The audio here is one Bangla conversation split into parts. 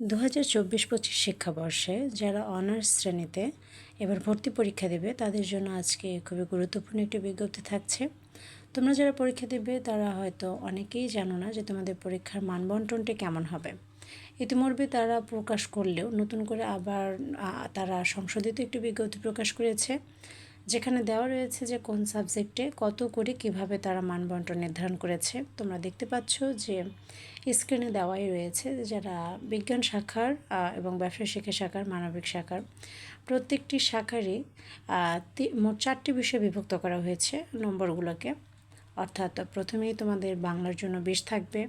দু হাজার চব্বিশ পঁচিশ শিক্ষাবর্ষে যারা অনার্স শ্রেণীতে এবার ভর্তি পরীক্ষা দেবে, তাদের জন্য আজকে খুবই গুরুত্বপূর্ণ একটি বিজ্ঞপ্তি থাকছে। তোমরা যারা পরীক্ষা দেবে, তারা হয়তো অনেকেই জানো না যে তোমাদের পরীক্ষার মানবন্টনটি কেমন হবে। ইতিমধ্যে তারা প্রকাশ করলেও, নতুন করে আবার তারা সংশোধিত একটি বিজ্ঞপ্তি প্রকাশ করেছে। যেখানে দেওয়া রয়েছে যে কোন সাবজেক্টে কত করে কীভাবে তারা মানবন্টন নির্ধারণ করেছে, তোমরা দেখতে পাচ্ছ যে স্ক্রিনে দেওয়াই রয়েছে যারা বিজ্ঞান শাখার এবং ব্যবসা শিক্ষা শাখার, মানবিক শাখার, প্রত্যেকটি শাখারই মোট চারটি বিষয়ে বিভক্ত করা হয়েছে নম্বরগুলোকে। অর্থাৎ প্রথমেই তোমাদের বাংলার জন্য বিশ থাকবে,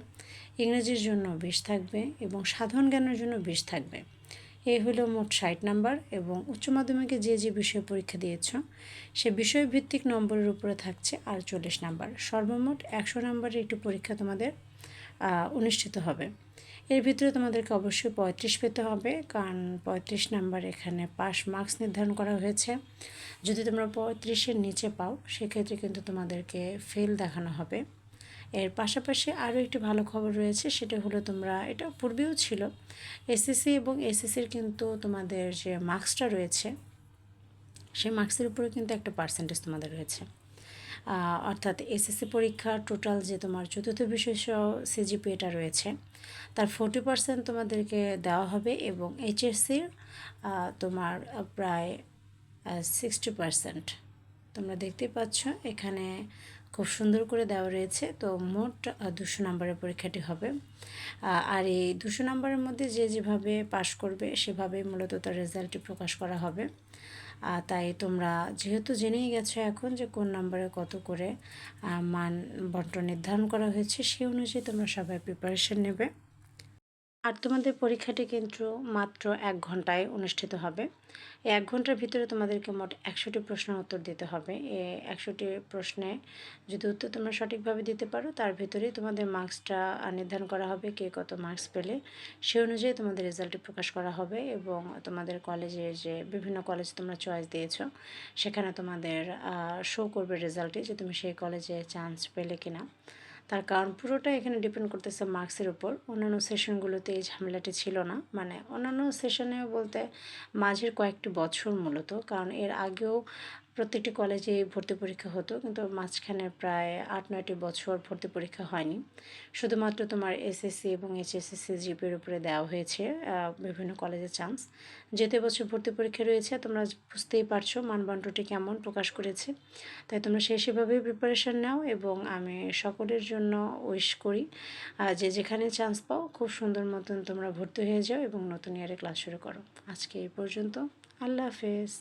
ইংরেজির জন্য বিশ থাকবে, এবং সাধারণ জ্ঞানের জন্য বিশ থাকবে। এই হলো মোট ষাট নাম্বার এবং উচ্চ মাধ্যমিকে যে যে বিষয়ে পরীক্ষা দিয়েছ, সে বিষয়ভিত্তিক নম্বরের উপরে থাকছে আর চল্লিশ নাম্বার। সর্বমোট একশো নাম্বারের একটি পরীক্ষা তোমাদের অনুষ্ঠিত হবে। এর ভিতরে তোমাদেরকে অবশ্যই পঁয়ত্রিশ পেতে হবে, কারণ পঁয়ত্রিশ নাম্বার এখানে পাস মার্কস নির্ধারণ করা হয়েছে। যদি তোমরা পঁয়ত্রিশের নিচে পাও, সেক্ষেত্রে কিন্তু তোমাদেরকে ফেল দেখানো হবে। এর পাশাপাশি আরও একটি ভালো খবর রয়েছে, সেটা হলো তোমরা, এটা পূর্বেও ছিল, এসএসসি এবং এসএসসির কিন্তু তোমাদের যে মার্কসটা রয়েছে, সেই মার্কসের উপরে কিন্তু একটা পার্সেন্টেজ তোমাদের রয়েছে। অর্থাৎ এসএসসি পরীক্ষা টোটাল যে তোমার চতুর্থ সহ সিজিপিএটা রয়েছে, তার ফোর্টি পার্সেন্ট তোমাদেরকে দেওয়া হবে এবং এইচএসসির তোমার প্রায় সিক্সটি পার্সেন্ট তোমরা দেখতেই পাচ্ছ, এখানে খুব সুন্দর করে দেওয়া রয়েছে। তো মোট দুশো নম্বরের পরীক্ষাটি হবে। আর এই দুশো নম্বরের মধ্যে যে যেভাবে পাশ করবে, সেভাবে মূলত তার রেজাল্টটি প্রকাশ করা হবে। তাই তোমরা যেহেতু জেনেই গেছো এখন যে কোন নম্বরে কত করে মান বন্টন নির্ধারণ করা হয়েছে সেই অনুযায়ী তোমরা সবাই প্রিপারেশন নেবে। আর তোমাদের পরীক্ষাটি কিন্তু মাত্র এক ঘন্টায় অনুষ্ঠিত হবে। এক ঘণ্টার ভিতরে তোমাদেরকে মোট একশোটি প্রশ্নের উত্তর দিতে হবে। এ একশোটি প্রশ্নে যদি উত্তর তোমরা সঠিকভাবে দিতে পারো, তার ভিতরেই তোমাদের মার্কসটা নির্ধারণ করা হবে, কে কত মার্কস পেলে। সে অনুযায়ী তোমাদের রেজাল্টটি প্রকাশ করা হবে এবং তোমাদের কলেজে যে বিভিন্ন কলেজ তোমরা চয়েস দিয়েছ, সেখানে তোমাদের শো করবে রেজাল্টে যে তুমি সেই কলেজে চান্স পেলে কিনা। তার কারণ পুরোটা এখানে ডিপেন্ড করতেছে মার্কসের উপর। অন্যান্য সেশনগুলোতে এই ঝামেলাটি ছিল না। মানে অন্যান্য সেশনে বলতে মাঝের কয়েকটি বছর মূলত। কারণ এর আগেও প্রত্যেকটি কলেজে ভর্তি পরীক্ষা হতো, কিন্তু মাঝখানে প্রায় আট, নয়টি বছর ভর্তি পরীক্ষা হয়নি। শুধুমাত্র তোমার এসএসসি এবং এইচএসএসসি জিপির উপরে দেওয়া হয়েছে বিভিন্ন কলেজে চান্স। যেতে বছর ভর্তি পরীক্ষা রয়েছে, তোমরা বুঝতেই পারছ মানদণ্ডটি কেমন প্রকাশ করেছে। তাই তোমরা সেই সেভাবেই প্রিপারেশান নাও এবং আমি সকলের জন্য উইশ করি যে যেখানে চান্স পাও, খুব সুন্দর মতন তোমরা ভর্তি হয়ে যাও এবং নতুন ইয়ারে ক্লাস শুরু করো। আজকে এই পর্যন্ত, আল্লাহ হাফেজ।